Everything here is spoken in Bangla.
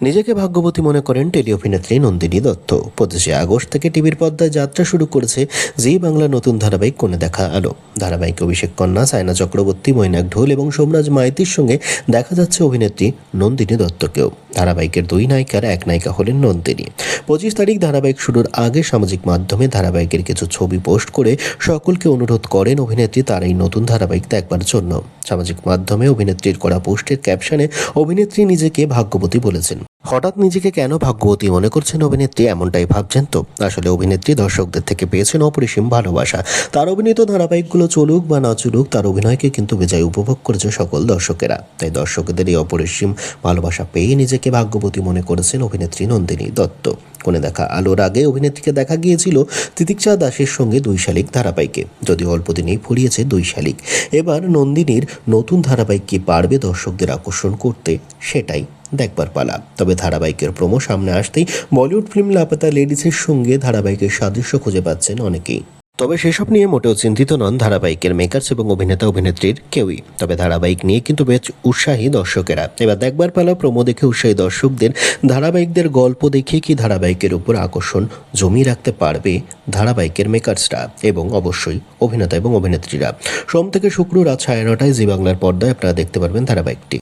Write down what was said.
নিজেকে ভাগ্যবতী মনে করেন টেলি অভিনেত্রী নন্দিনী দত্ত। পঁচিশে আগস্ট থেকে টিভির পর্দায় যাত্রা শুরু করেছে জি বাংলা নতুন ধারাবাহিক কোণে দেখা আলো। ধারাবাহিক অভিষেক কন্যা, সায়না চক্রবর্তী, মৈনাক ঢোল এবং সোমরাজ মাইতির সঙ্গে দেখা যাচ্ছে অভিনেত্রী নন্দিনী দত্তকেও। ধারাবাহিকের দুই নায়িকার এক নায়িকা হলেন নন্দিনী। পঁচিশ তারিখ ধারাবাহিক শুরুর আগে সামাজিক মাধ্যমে ধারাবাহিকের কিছু ছবি পোস্ট করে সকলকে অনুরোধ করেন অভিনেত্রী তার এই নতুন ধারাবাহিক দেখবার জন্য। সামাজিক মাধ্যমে অভিনেত্রীর করা পোস্টের ক্যাপশনে অভিনেত্রী নিজেকে ভাগ্যবতী বলেছেন। হঠাৎ নিজেকে কেন ভাগ্যবতী মনে করছেন অভিনেত্রী এমনটাই ভাবছেন তো? আসলে অভিনেত্রী দর্শকদের থেকে পেয়েছেন অপরিসীম ভালোবাসা। তার অভিনীত ধারাবাহিকগুলো চলুক বা না চলুক, তার অভিনয়কে কিন্তু বেজায় উপভোগ করেছে সকল দর্শকেরা। তাই দর্শকদের এই অপরিসীম ভালোবাসা পেয়ে নিজেকে ভাগ্যবতী মনে করেছেন অভিনেত্রী নন্দিনী দত্ত। কোনে দেখা আলোর আগে অভিনেত্রীকে দেখা গিয়েছিল তিতিক্ষা দাসের সঙ্গে দুই শালিক ধারাবাহিকে। যদিও অল্প দিনেই ফুরিয়েছে দুই শালিক। এবার নন্দিনীর নতুন ধারাবাহিক কি পারবে দর্শকদের আকর্ষণ করতে? সেটাই। দেখবার পালা। তবে ধারাবাহিকের প্রমো সামনে আসতেই বলিউড ফিল্ম লাপাতা লেডিসের সঙ্গে ধারাবাহিকের সাদৃশ্য খুঁজে পাচ্ছেন অনেকেই। তবে সেসব নিয়ে মোটেও চিন্তিত নন ধারাবাহিকের মেকার্স এবং অভিনেতা অভিনেত্রীর কেউই। তবে ধারাবাহিক নিয়ে কিন্তু বেশ উৎসাহী দর্শকেরা। এবার দেখবার পালা প্রমো দেখে উৎসাহী দর্শকদের ধারাবাহিকদের গল্প দেখে কি ধারাবাহিকের উপর আকর্ষণ জমিয়ে রাখতে পারবে ধারাবাহিকের মেকার্সরা এবং অবশ্যই অভিনেতা এবং অভিনেত্রীরা। সোম থেকে শুক্র রাত সাড়ে নটায় জি বাংলার পর্দায় আপনারা দেখতে পারবেন ধারাবাহিকটি।